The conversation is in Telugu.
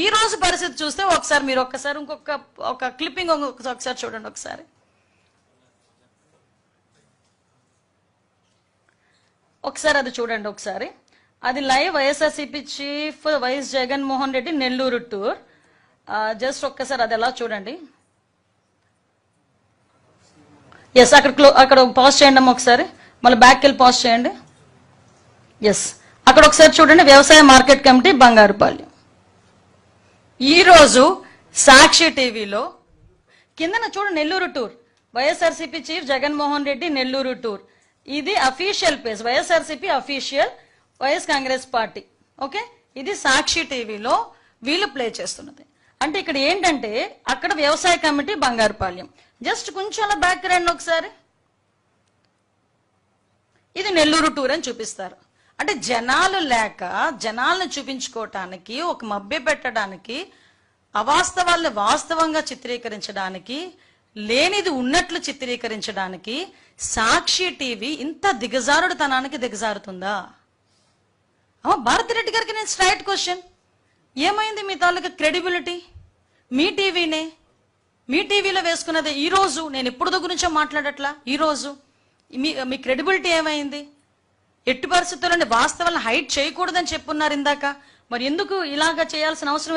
ఈ రోజు పరిస్థితి చూస్తే ఒకసారి మీరు ఒక్కసారి ఇంకొక ఒక క్లిప్పింగ్ ఒకసారి చూడండి ఒకసారి. ఒకసారి అది చూడండి ఒకసారి. అది live YSRCP chief YS Jaganmohan Reddy Nellore tour. Just ఒక్కసారి అది ఎలా చూడండి. ఎస్ అక్కడ క్లో అక్కడ పాజ్ చేయండి అమ్మ ఒకసారి. మళ్ళీ బ్యాక్ వెళ్ళి పాజ్ చేయండి. ఎస్ అక్కడ ఒకసారి చూడండి వ్యవసాయ మార్కెట్ కమిటీ బంగారుపాలెం. ఈరోజు సాక్షి టీవీలో కిందన చూడు Nellore tour. YSRCP chief Jaganmohan Reddy Nellore tour. ఇది official page YSRCP official YS Congress party. Okay? ఇది సాక్షి టీవీలో వీళ్ళు ప్లే చేస్తున్నది. అంటే ఇక్కడ ఏంటంటే అక్కడ వ్యవసాయ కమిటీ బంగారుపాలెం. జస్ట్ కొంచెం అలా బ్యాక్ రండి ఒకసారి. ఇది నెల్లూరు టూర్ అని చూపిస్తారు. అంటే జనాలు లేక జనాలను చూపించుకోవటానికి ఒక మభ్య పెట్టడానికి అవాస్తవాల్ని వాస్తవంగా చిత్రీకరించడానికి లేనిది ఉన్నట్లు చిత్రీకరించడానికి సాక్షి టీవీ ఇంత దిగజారుడుతనానికి దిగజారుతుందా? అమ్మ భారతిరెడ్డి గారికి నేను స్ట్రైట్ క్వశ్చన్ ఏమైంది మీ తాలూకా క్రెడిబిలిటీ మీ టీవీనే? మీ టీవీలో వేసుకున్నది ఈరోజు నేను ఎప్పుడు గురించో మాట్లాడట్లా? ఈరోజు మీ మీ క్రెడిబిలిటీ ఏమైంది? ఎట్టి పరిస్థితుల్లోని వాస్తవాలను హైట్ చేయకూడదని చెప్పున్నారు ఇందాక. మరి ఎందుకు ఇలాగా చేయాల్సిన అవసరం